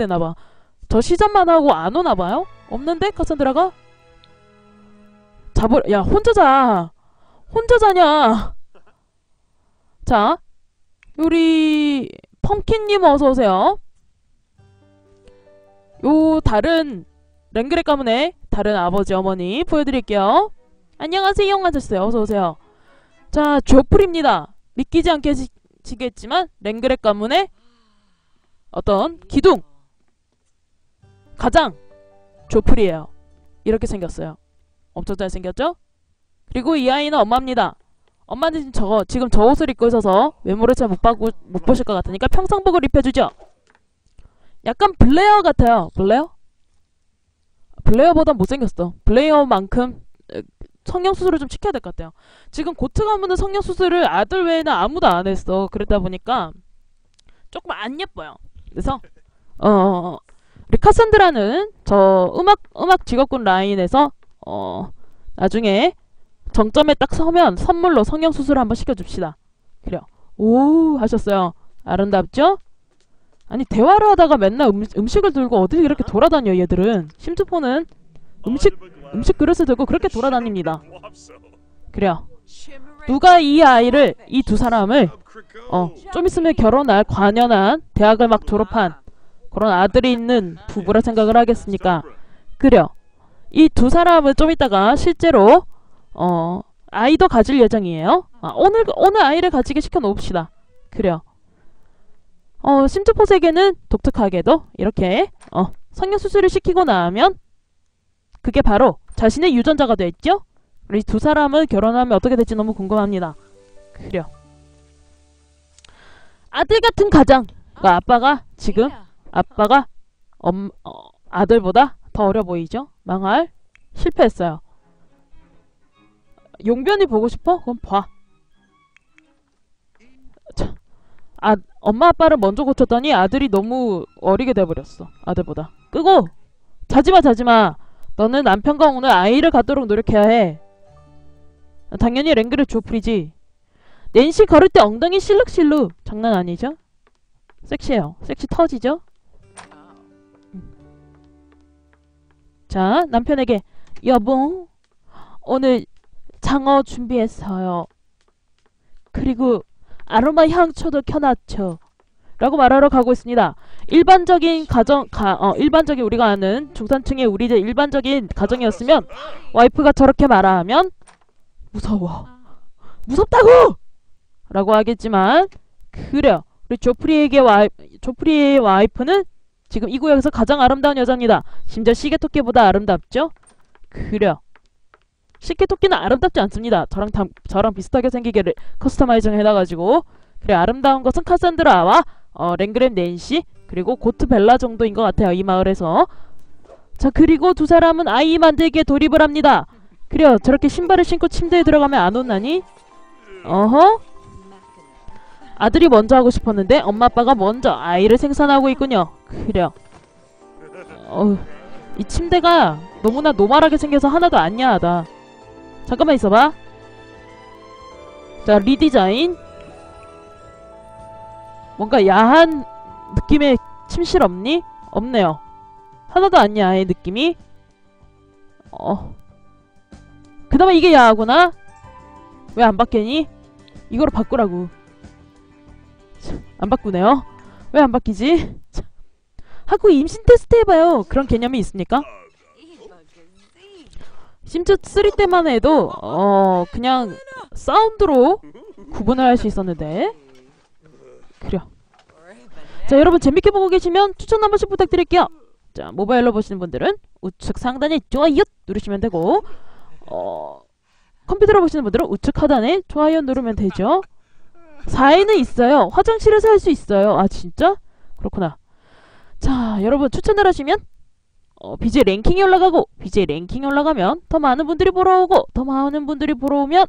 되나봐. 저 시전만 하고 안 오나봐요? 없는데 카산드라가? 잡을 야 혼자 자. 혼자 자냐? 자, 우리 펌킨님 어서 오세요. 요 다른 랭그레 가문의 다른 아버지 어머니 보여드릴게요. 안녕하세요 하셨어요. 어서 오세요. 자, 조풀입니다. 믿기지 않겠지만 랭그레 가문의 어떤 기둥 가장 조풀이에요. 이렇게 생겼어요. 엄청 잘생겼죠? 그리고 이 아이는 엄마입니다. 엄마는 저거 지금 저 옷을 입고 있어서 외모를 잘 못 보고 못 보실 것 같으니까 평상복을 입혀주죠. 약간 블레어 같아요. 블레어? 블레어보다 못생겼어. 블레어만큼 에, 성형 수술을 좀 시켜야 될 것 같아요. 지금 고트 가문은 성형 수술을 아들 외에는 아무도 안 했어. 그러다 보니까 조금 안 예뻐요. 그래서 어, 어, 어. 우리 카산드라는 저 음악 음악 직업군 라인에서 어 나중에 정점에 딱 서면 선물로 성형 수술 한번 시켜줍시다. 그래요. 오 하셨어요. 아름답죠? 아니 대화를 하다가 맨날 음, 음식을 들고 어디 이렇게 돌아다녀 얘들은. 심투포는 음식 음식 그릇을 들고 그렇게 돌아다닙니다. 그래요. 누가 이 아이를 이 두 사람을 어 좀 있으면 결혼할 관연한 대학을 막 졸업한 그런 아들이 있는 부부라 생각을 하겠습니까? 그래요. 이두 사람은 좀 이따가 실제로 어 아이도 가질 예정이에요. 아, 오늘 오늘 아이를 가지게 시켜 놓읍시다. 그래요. 어 심투포 세계는 독특하게도 이렇게 어 성형 수술을 시키고 나면 그게 바로 자신의 유전자가 됐죠. 우리 두 사람은 결혼하면 어떻게 될지 너무 궁금합니다. 그래요. 아들 같은 가장. 그러니까 아빠가 지금 아빠가 엄, 어, 아들보다 더 어려 보이죠? 망할 실패했어요. 용변이 보고 싶어? 그럼 봐. 자, 아, 엄마 아빠를 먼저 고쳤더니 아들이 너무 어리게 돼버렸어. 아들보다. 끄고! 자지마 자지마. 너는 남편과 오늘 아이를 갖도록 노력해야 해. 당연히 랭그를 조프리지. 낸시 걸을 때 엉덩이 실룩실룩. 장난 아니죠? 섹시해요. 섹시 터지죠? 자, 남편에게 여보, 오늘 장어 준비했어요. 그리고 아로마 향초도 켜놨죠. 라고 말하러 가고 있습니다. 일반적인 가정, 가, 어, 일반적인 우리가 아는 중산층의 우리들 일반적인 가정이었으면 와이프가 저렇게 말하면 무서워. 무섭다고! 라고 하겠지만 그래요. 우리 조프리에게 와이, 조프리의 와이프는 지금 이 구역에서 가장 아름다운 여자입니다. 심지어 시계토끼보다 아름답죠? 그래요. 시계토끼는 아름답지 않습니다. 저랑 다, 저랑 비슷하게 생기게 를 커스터마이징 해놔가지고 그래 아름다운 것은 카산드라와 어, 랭그램 낸시 그리고 고트 벨라 정도인 것 같아요. 이 마을에서 자 그리고 두 사람은 아이 만들기에 돌입을 합니다. 그래요. 저렇게 신발을 신고 침대에 들어가면 안 혼나니? 어허 아들이 먼저 하고 싶었는데 엄마 아빠가 먼저 아이를 생산하고 있군요. 그래요. 어휴, 이 침대가 너무나 노멀하게 생겨서 하나도 안 야하다. 잠깐만 있어봐. 자, 리디자인. 뭔가 야한 느낌의 침실 없니? 없네요. 하나도 안 야해, 느낌이. 어. 그 다음에 이게 야하구나? 왜 안 바뀌니? 이거로 바꾸라고. 안 바꾸네요. 왜 안 바뀌지? 하고 임신 테스트 해봐요. 그런 개념이 있습니까? 심지어 3 때만 해도 어 그냥 사운드로 구분을 할 수 있었는데 그래요. 자 여러분 재밌게 보고 계시면 추천 한 번씩 부탁드릴게요. 자 모바일로 보시는 분들은 우측 상단에 좋아요 누르시면 되고 어 컴퓨터로 보시는 분들은 우측 하단에 좋아요 누르면 되죠. 4위는 있어요. 화장실에서 할 수 있어요. 아 진짜? 그렇구나. 자 여러분 추천을 하시면 어, BJ 랭킹이 올라가고 BJ 랭킹이 올라가면 더 많은 분들이 보러 오고 더 많은 분들이 보러 오면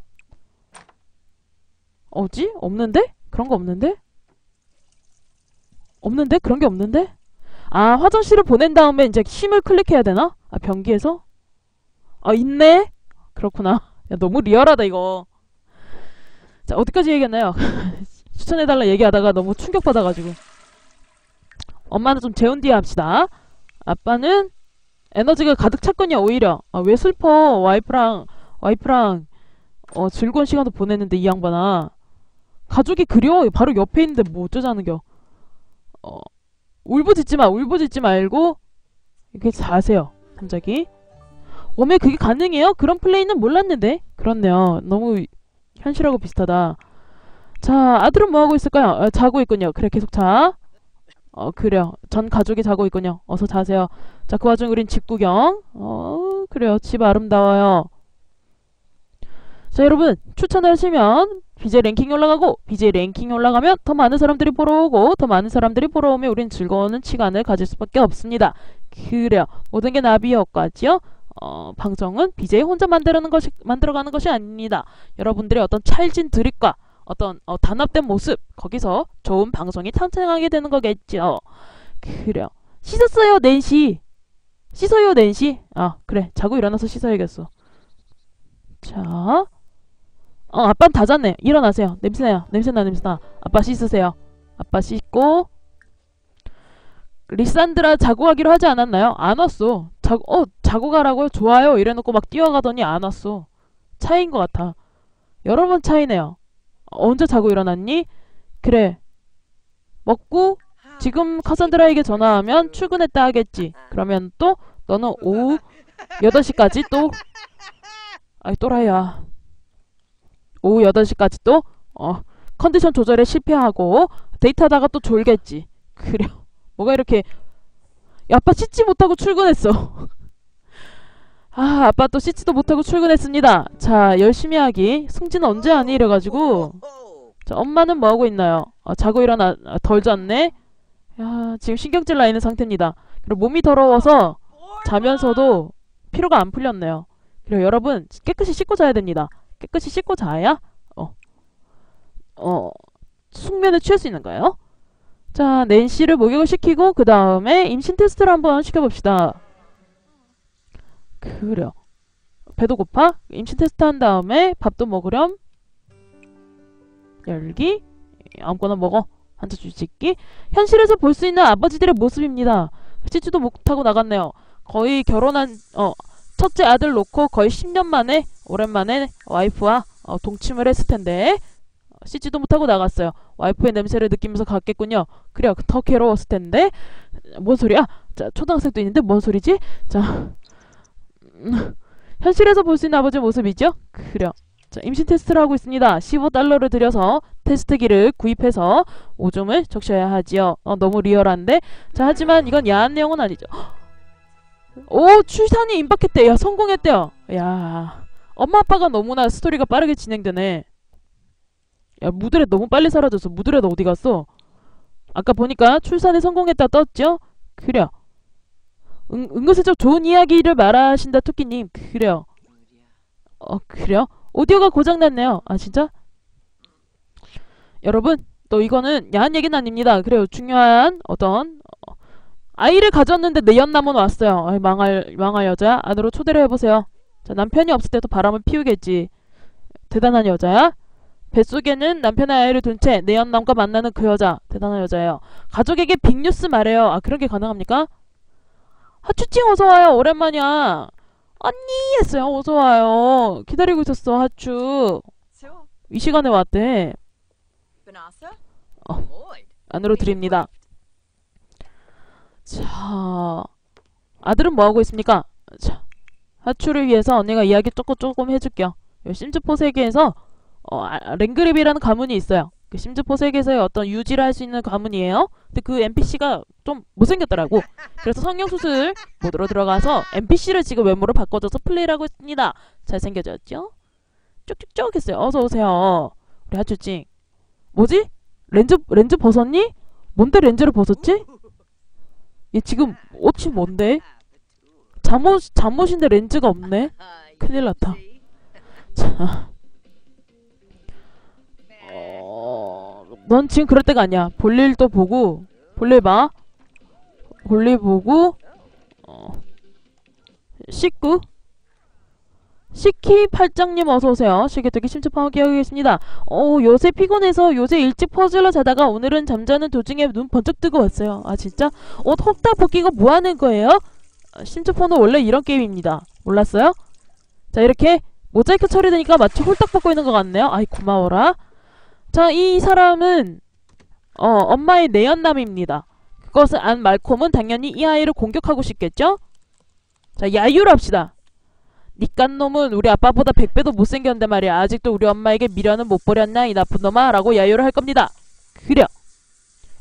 어지? 없는데? 그런 거 없는데? 없는데? 그런 게 없는데? 아 화장실을 보낸 다음에 이제 힘을 클릭해야 되나? 아 변기에서? 아 있네? 그렇구나 야 너무 리얼하다 이거 자 어디까지 얘기했나요? 추천해달라 얘기하다가 너무 충격받아가지고 엄마는 좀 재운 뒤에 합시다. 아빠는 에너지가 가득 찼군요, 오히려. 아, 왜 슬퍼? 와이프랑, 와이프랑, 어, 즐거운 시간도 보냈는데, 이 양반아. 가족이 그리워. 바로 옆에 있는데 뭐 어쩌자는겨. 어, 울부짖지 마, 울부짖지 말고, 이렇게 자세요, 갑자기. 웜에 그게 가능해요? 그런 플레이는 몰랐는데? 그렇네요. 너무 현실하고 비슷하다. 자, 아들은 뭐하고 있을까요? 어, 자고 있군요. 그래, 계속 자. 어, 그래요. 전 가족이 자고 있군요. 어서 자세요. 자, 그 와중에 우린 집 구경. 어, 그래요. 집 아름다워요. 자, 여러분, 추천하시면 BJ 랭킹이 올라가고, BJ 랭킹이 올라가면 더 많은 사람들이 보러 오고, 더 많은 사람들이 보러 오면 우린 즐거운 시간을 가질 수밖에 없습니다. 그래요. 모든 게 나비의 효과지요? 어, 방송은 BJ 혼자 만들어가는 것이, 만들어가는 것이 아닙니다. 여러분들의 어떤 찰진 드립과 어떤 어, 단합된 모습 거기서 좋은 방송이 탄생하게 되는 거겠죠. 그래요. 씻었어요, 낸시. 씻어요, 낸시. 아, 그래. 자고 일어나서 씻어야겠어. 자. 어, 아빠는 다 잤네. 일어나세요. 냄새나요. 냄새나, 냄새나. 아빠 씻으세요. 아빠 씻고. 리산드라 자고 가기로 하지 않았나요? 안 왔어. 자고, 어, 자고 가라고요? 좋아요. 이래놓고 막 뛰어가더니 안 왔어. 차이인 것 같아. 여러 번 차이네요. 언제 자고 일어났니? 그래. 먹고 지금 카산드라에게 전화하면 출근했다 하겠지. 그러면 또 너는 오후 8시까지 또 아이 또라이야. 오후 8시까지 또 어, 컨디션 조절에 실패하고 데이트하다가 또 졸겠지. 그래. 뭐가 이렇게 야, 아빠 씻지 못하고 출근했어. 아, 아빠 또 씻지도 못하고 출근했습니다. 자, 열심히 하기. 승진 언제 하니? 이래가지고. 자, 엄마는 뭐하고 있나요? 아, 자고 일어나, 아, 덜 잤네? 야, 지금 신경질 나 있는 상태입니다. 그리고 몸이 더러워서 자면서도 피로가 안 풀렸네요. 그리고 여러분, 깨끗이 씻고 자야 됩니다. 깨끗이 씻고 자야, 어, 어, 숙면에 취할 수 있는 거예요. 자, 낸시를 목욕을 시키고, 그 다음에 임신 테스트를 한번 시켜봅시다. 그래요. 배도 고파? 임신 테스트 한 다음에 밥도 먹으렴. 열기. 아무거나 먹어. 한자 주짓기. 현실에서 볼 수 있는 아버지들의 모습입니다. 씻지도 못하고 나갔네요. 거의 결혼한 어 첫째 아들 놓고 거의 10년 만에 오랜만에 와이프와 어, 동침을 했을 텐데 어, 씻지도 못하고 나갔어요. 와이프의 냄새를 느끼면서 갔겠군요. 그래요. 더 괴로웠을 텐데 뭔 소리야? 자 초등학생도 있는데 뭔 소리지? 자 음, 현실에서 볼 수 있는 아버지의 모습이죠? 그래요. 자, 임신 테스트를 하고 있습니다. 15달러를 들여서 테스트기를 구입해서 오줌을 적셔야 하지요. 어, 너무 리얼한데? 자, 하지만 이건 야한 내용은 아니죠. 오, 출산이 임박했대. 야, 성공했대요. 야, 엄마 아빠가 너무나 스토리가 빠르게 진행되네. 야, 무드렛 너무 빨리 사라졌어. 무드렛 어디 갔어? 아까 보니까 출산에 성공했다 떴죠? 그래요. 은, 은근슬쩍 좋은 이야기를 말하신다, 토끼님. 그래요. 어, 그래요? 오디오가 고장났네요. 아, 진짜? 여러분, 또 이거는 야한 얘기는 아닙니다. 그래요. 중요한 어떤, 어, 아이를 가졌는데 내연남은 왔어요. 아이, 망할, 망할 여자. 안으로 초대를 해보세요. 자, 남편이 없을 때도 바람을 피우겠지. 대단한 여자야? 뱃속에는 남편의 아이를 둔 채 내연남과 만나는 그 여자. 대단한 여자예요. 가족에게 빅뉴스 말해요. 아, 그런 게 가능합니까? 하추찡 어서와요. 오랜만이야. 언니 했어요. 어서와요. 기다리고 있었어, 하추. 이 시간에 왔대. Lloyd. 안으로 드립니다. 자, 아들은 뭐하고 있습니까? 자, 하추를 위해서 언니가 이야기 조금 조금 해줄게요. 요 심즈포 세계에서 어, 아, 랭그랩이라는 가문이 있어요. 그 심즈포 세계에서의 어떤 유지를 할 수 있는 가문이에요. 근데 그 NPC가 좀 못생겼더라고. 그래서 성형수술 모드로 들어가서 NPC를 지금 외모로 바꿔줘서 플레이를 하고 있습니다. 잘생겨졌죠? 쭉쭉쭉 했어요. 어서오세요. 우리 하추찡. 뭐지? 렌즈, 렌즈 벗었니? 뭔데 렌즈를 벗었지? 얘 지금 옷이 뭔데? 잠옷, 잠옷인데 렌즈가 없네? 큰일 났다. 자. 넌 지금 그럴 때가 아니야. 볼일도 보고, 볼일 봐. 볼일 보고, 어, 씻고, 시키 팔짱님 어서오세요. 시계토끼 심초파하게 하고 계십니다. 어, 요새 피곤해서 요새 일찍 퍼즐러 자다가 오늘은 잠자는 도중에 눈 번쩍 뜨고 왔어요. 아, 진짜? 옷 홀딱 벗기고 뭐 하는 거예요? 아, 심초포는 원래 이런 게임입니다. 몰랐어요? 자, 이렇게 모자이크 처리되니까 마치 홀딱 벗고 있는 것 같네요. 아이, 고마워라. 자, 이 사람은, 어, 엄마의 내연남입니다. 그것을 안 말콤은 당연히 이 아이를 공격하고 싶겠죠? 자, 야유를 합시다. 니깐 놈은 우리 아빠보다 100배도 못생겼는데 말이야. 아직도 우리 엄마에게 미련은 못 버렸나 이 나쁜 놈아 라고 야유를 할 겁니다. 그려.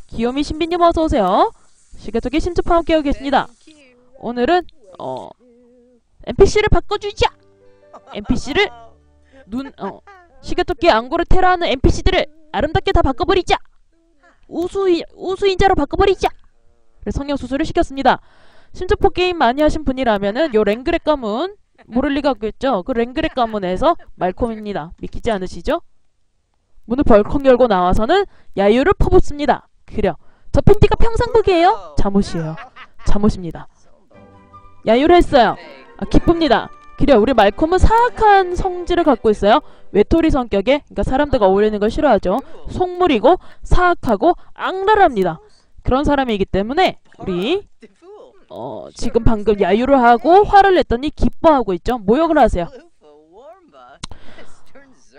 귀요미 신비님 어서오세요. 시계토끼 신주파 함께하고 계십니다. 오늘은 어 NPC를 바꿔주자. NPC를 눈 어 시계토끼 앙고를 테러하는 NPC들을 아름답게 다 바꿔버리자. 우수 우수인자로 바꿔버리자. 그래서 성형 수술을 시켰습니다. 신주포 게임 많이 하신 분이라면은 요 랭그렉 가문 모를 리가 없겠죠. 그 랭그렉 가문에서 말콤입니다. 믿기지 않으시죠? 문을 벌컥 열고 나와서는 야유를 퍼붓습니다. 그려. 저 팬티가 평상복이에요? 잠옷이에요. 잠옷입니다. 야유를 했어요. 아, 기쁩니다. 그래 우리 말콤은 사악한 성질을 갖고 있어요. 외톨이 성격에 그러니까 사람들과 어울리는 걸 싫어하죠. 속물이고 사악하고 악랄합니다. 그런 사람이기 때문에 우리 어, 지금 방금 야유를 하고 화를 냈더니 기뻐하고 있죠. 모욕을 하세요.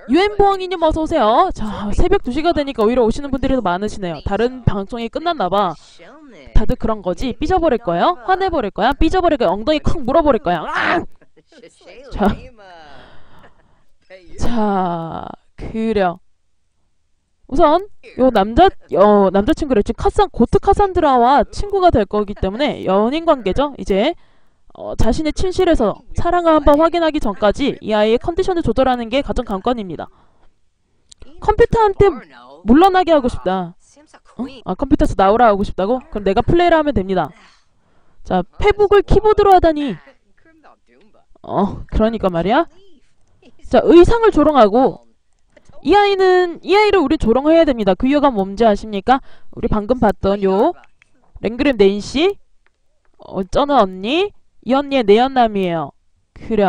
유엔보왕이님 어서오세요. 자 새벽 2시가 되니까 오히려 오시는 분들이 더 많으시네요. 다른 방송이 끝났나봐. 다들 그런 거지. 삐져버릴 거예요? 화내버릴 거야? 삐져버릴 거야? 엉덩이 콱 물어버릴 거야? 아! 자. 자, 그려. 우선 요 남자 어 남자친구를 지금 카산 고트 카산드라와 친구가 될 거기 때문에 연인 관계죠. 이제 어, 자신의 침실에서 사랑을 한번 확인하기 전까지 이 아이의 컨디션을 조절하는 게 가장 관건입니다. 컴퓨터한테 물러나게 하고 싶다. 어? 아 컴퓨터에서 나오라 하고 싶다고? 그럼 내가 플레이를 하면 됩니다. 자 페북을 키보드로 하다니 어 그러니까 말이야. 자 의상을 조롱하고 이 아이는 이 아이를 우리 조롱해야 됩니다. 그 이유가 뭔지 아십니까? 우리 방금 봤던 요 랭그램 네인씨 어, 쩌는 언니 이 언니의 내연남이에요. 그래.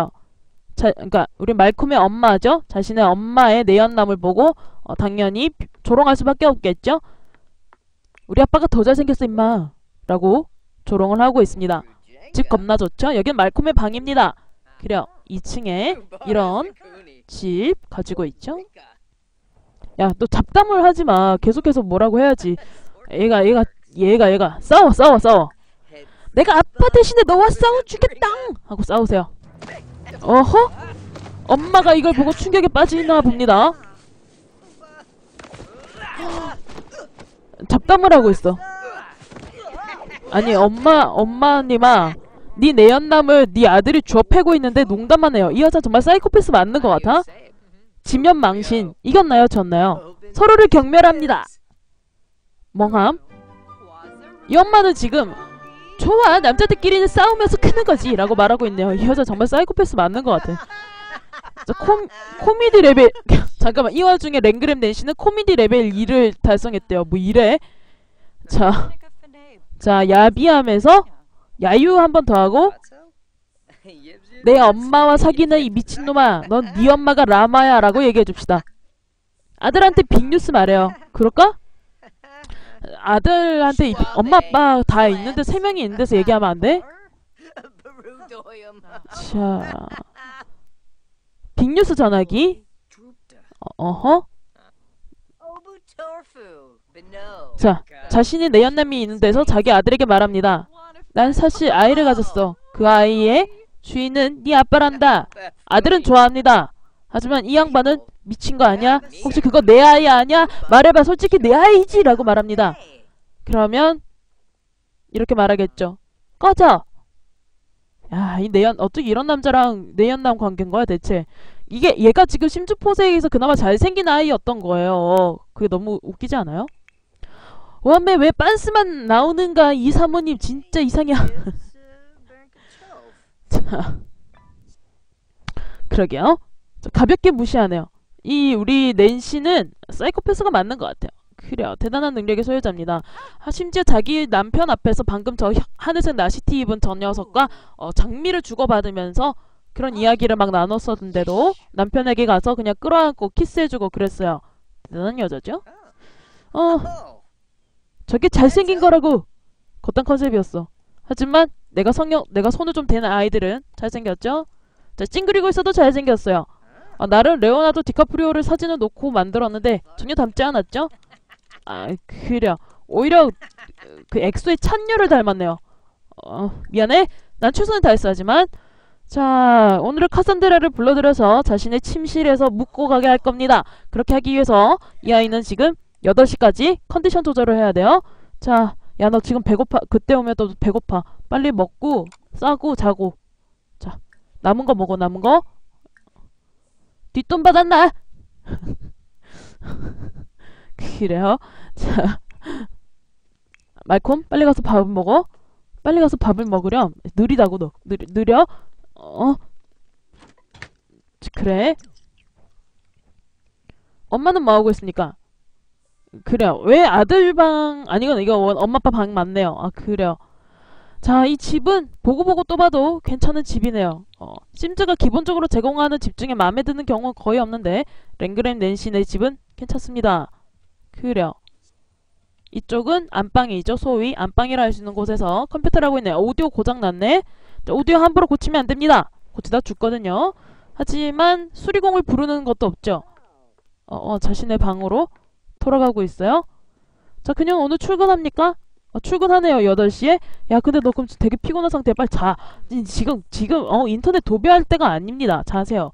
자, 그러니까 우리 말콤의 엄마죠. 자신의 엄마의 내연남을 보고 어, 당연히 비- 조롱할 수밖에 없겠죠. 우리 아빠가 더 잘생겼어 임마 라고 조롱을 하고 있습니다. 집 겁나 좋죠? 여긴 말콤의 방입니다. 그래 2층에 이런 집 가지고 있죠. 야 너 잡담을 하지 마. 계속해서 뭐라고 해야지. 얘가 얘가 얘가 얘가. 싸워 싸워 싸워. 내가 아빠 대신에 너와 싸워 주겠다! 하고 싸우세요. 어허? 엄마가 이걸 보고 충격에 빠지나 봅니다. 잡담을 하고 있어. 아니 엄마 엄마님아 네 내연남을 네 아들이 주워 패고 있는데 농담만 해요. 이 여자 정말 사이코패스 맞는 것 같아? 지면 망신 이겼나요? 졌나요? 서로를 경멸합니다. 멍함? 이 엄마는 지금 좋아 남자들끼리는 싸우면서 크는 거지 라고 말하고 있네요. 이 여자 정말 사이코패스 맞는 것 같아. 자, 콤, 코미디 레벨 잠깐만 이 와중에 랭그램 낸시는 코미디 레벨 2를 달성했대요. 뭐 이래? 자, 자 야비하면서 야유 한 번 더 하고? 내 엄마와 사귀는 이 미친놈아 넌 네 엄마가 라마야 라고 얘기해줍시다. 아들한테 빅뉴스 말해요. 그럴까? 아들한테 이- 엄마 아빠 다 있는데 세 명이 있는 데서 얘기하면 안 돼? 자 빅뉴스 전화기. 어, 어허 자 자신이 내연남이 있는 데서 자기 아들에게 말합니다 난 사실 아이를 가졌어. 그 아이의 주인은 네 아빠란다. 아들은 좋아합니다. 하지만 이 양반은 미친 거 아니야? 혹시 그거 내 아이 아니야? 말해봐. 솔직히 내 아이지? 라고 말합니다. 그러면 이렇게 말하겠죠. 꺼져! 야 이 내연 어떻게 이런 남자랑 내연남 관계인 거야 대체? 이게 얘가 지금 심주포세에서 그나마 잘생긴 아이였던 거예요. 그게 너무 웃기지 않아요? 완매 왜 빤스만 나오는가? 이 사모님 진짜 이상해. 자 그러게요. 자, 가볍게 무시하네요. 이 우리 낸시는 사이코패스가 맞는 것 같아요. 그래요. 대단한 능력의 소유자입니다. 아, 심지어 자기 남편 앞에서 방금 저 혀- 하늘색 나시티 입은 저 녀석과 어, 장미를 주고받으면서 그런 이야기를 막 나눴었는데도 남편에게 가서 그냥 끌어안고 키스해주고 그랬어요. 대단한 여자죠? 어, 저게 잘생긴 거라고! 걷던 컨셉이었어. 하지만 내가 성형, 내가 손을 좀 대는 아이들은 잘생겼죠? 자, 찡그리고 있어도 잘생겼어요. 아, 나름 레오나르도 디카프리오를 사진을 놓고 만들었는데 전혀 닮지 않았죠? 아, 그래. 오히려 그 엑소의 찬녀를 닮았네요. 어, 미안해. 난 최선을 다했어 하지만 자, 오늘은 카산드라를 불러들여서 자신의 침실에서 묵고 가게 할 겁니다. 그렇게 하기 위해서 이 아이는 지금 8시까지 컨디션 조절을 해야 돼요. 자, 야, 너 지금 배고파. 그때 오면 또 배고파. 빨리 먹고, 싸고, 자고. 자, 남은 거 먹어, 남은 거. 뒷돈 받았나? 그래요. 자, 말콤, 빨리 가서 밥을 먹어. 빨리 가서 밥을 먹으렴. 느리다고, 너. 느리, 느려? 어? 그래. 엄마는 뭐 하고 있습니까? 그래요. 왜 아들 방 아니건 이거 원- 엄마 아빠 방 맞네요. 아 그래요. 자, 이 집은 보고 보고 또 봐도 괜찮은 집이네요. 어, 심즈가 기본적으로 제공하는 집 중에 마음에 드는 경우는 거의 없는데 랭그램 낸시네 집은 괜찮습니다. 그래요. 이쪽은 안방이죠. 소위 안방이라 할 수 있는 곳에서 컴퓨터를 하고 있네요. 오디오 고장 났네. 자, 오디오 함부로 고치면 안 됩니다. 고치다 죽거든요. 하지만 수리공을 부르는 것도 없죠. 어, 어, 자신의 방으로 돌아가고 있어요. 자, 그냥 오늘 출근합니까? 어, 출근하네요. 8시에. 야, 근데 너 그럼 되게 피곤한 상태야. 빨리 자. 지- 지금 지금 어, 인터넷 도배할 때가 아닙니다. 자세요.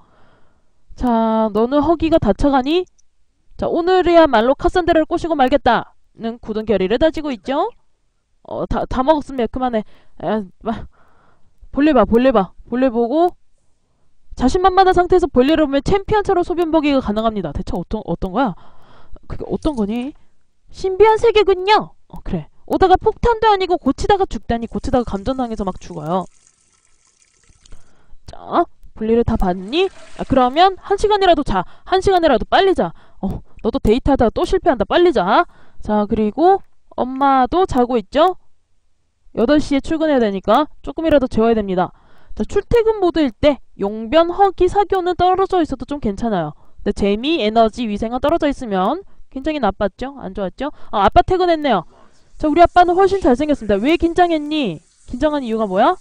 자, 너는 허기가 다쳐가니? 자, 오늘이야말로 카산드라를 꼬시고 말겠다 는 굳은 결의를 다지고 있죠. 어, 다, 다 먹었으면 그만해. 야, 마, 볼일 봐, 볼일 봐. 볼일 보고 자신만만한 상태에서 볼일을 보면 챔피언처럼 소변 보기가 가능합니다. 대체 어떤 어떤 거야? 그게 어떤 거니? 신비한 세계군요. 어, 그래. 오다가 폭탄도 아니고 고치다가 죽다니 고치다가 감전당해서 막 죽어요. 자, 볼일을 다 봤니? 아, 그러면 한 시간이라도 자. 한 시간이라도 빨리 자. 어, 너도 데이트하다가 또 실패한다. 빨리 자. 자, 그리고 엄마도 자고 있죠? 8시에 출근해야 되니까 조금이라도 재워야 됩니다. 자, 출퇴근 모드일 때 용변, 허기, 사교는 떨어져 있어도 좀 괜찮아요. 근데 재미, 에너지, 위생은 떨어져 있으면 굉장히 나빴죠? 안 좋았죠? 아, 아빠 퇴근했네요. 자, 우리 아빠는 훨씬 잘생겼습니다. 왜 긴장했니? 긴장한 이유가 뭐야?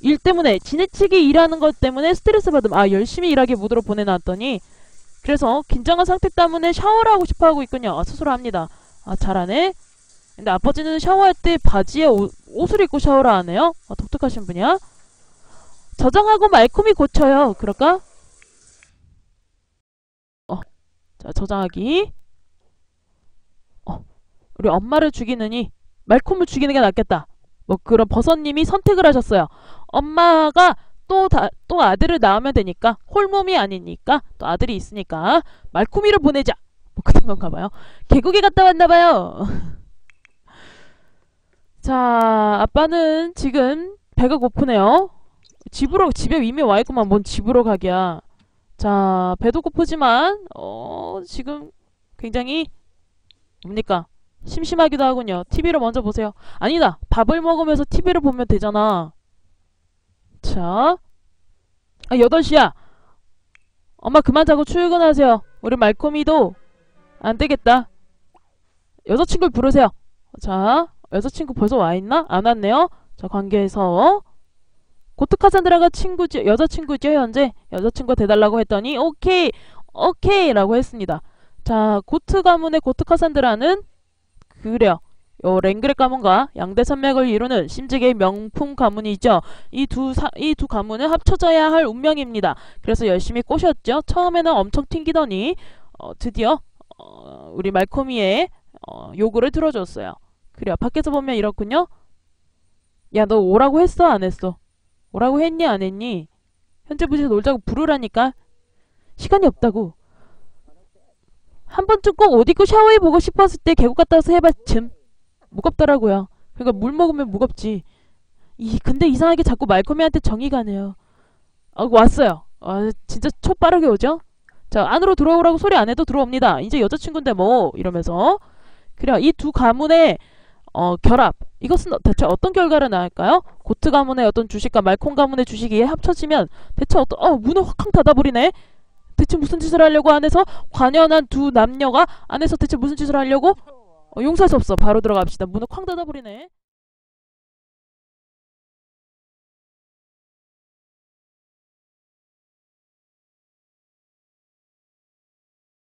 일 때문에 지나치게 일하는 것 때문에 스트레스 받음. 아, 열심히 일하게 모드로 보내놨더니 그래서 긴장한 상태 때문에 샤워를 하고 싶어 하고 있군요. 아, 스스로 합니다. 아, 잘하네. 근데 아버지는 샤워할 때 바지에 옷, 옷을 입고 샤워를 하네요. 아, 독특하신 분이야. 저장하고 말콤히 고쳐요. 그럴까? 어, 자 저장하기. 어, 우리 엄마를 죽이느니 말콤을 죽이는 게 낫겠다. 뭐 그런 버섯님이 선택을 하셨어요. 엄마가 또, 다, 또 아들을 낳으면 되니까 홀몸이 아니니까 또 아들이 있으니까 말코미를 보내자. 뭐 그런 건가 봐요. 계곡에 갔다 왔나 봐요. 자, 아빠는 지금 배가 고프네요. 집으로 집에 이미 와 있구만. 뭔 집으로 가기야. 자, 배도 고프지만 어, 지금 굉장히 뭡니까? 심심하기도 하군요. TV를 먼저 보세요. 아니다. 밥을 먹으면서 TV를 보면 되잖아. 자. 아, 8시야. 엄마 그만 자고 출근하세요. 우리 말코미도 안 되겠다. 여자친구를 부르세요. 자, 여자친구 벌써 와 있나? 안 왔네요. 자, 관계에서 고트 카산드라가 친구죠. 여자친구죠, 현재. 여자친구 대달라고 했더니 오케이. 오케이 라고 했습니다. 자, 고트 가문의 고트 카산드라는 그래요. 요 랭그레 가문과 양대 산맥을 이루는 심지의 명품 가문이죠. 이 두 이 두 가문은 합쳐져야 할 운명입니다. 그래서 열심히 꼬셨죠. 처음에는 엄청 튕기더니 어, 드디어 어, 우리 말코미의 어, 요구를 들어줬어요. 그래요. 밖에서 보면 이렇군요. 야, 너 오라고 했어? 안 했어? 오라고 했니? 안 했니? 현재 부지에서 놀자고 부르라니까. 시간이 없다고. 한 번쯤 꼭 옷 입고 샤워해보고 싶었을 때 계곡 갔다 와서 해봤쯤. 무겁더라고요. 그러니까 물 먹으면 무겁지. 이 근데 이상하게 자꾸 말코미한테 정이 가네요. 아 왔어요. 아 진짜 초 빠르게 오죠? 자 안으로 들어오라고 소리 안 해도 들어옵니다. 이제 여자친구인데 뭐 이러면서 그래 이 두 가문의 어 결합 이것은 대체 어떤 결과를 낳을까요? 고트 가문의 어떤 주식과 말콩 가문의 주식이 합쳐지면 대체 어떤 어 문을 확 닫아버리네. 대체 무슨 짓을 하려고 안에서 관연한 두 남녀가 안에서 대체 무슨 짓을 하려고? 어, 용서할 수 없어. 바로 들어갑시다. 문을 쾅 닫아버리네.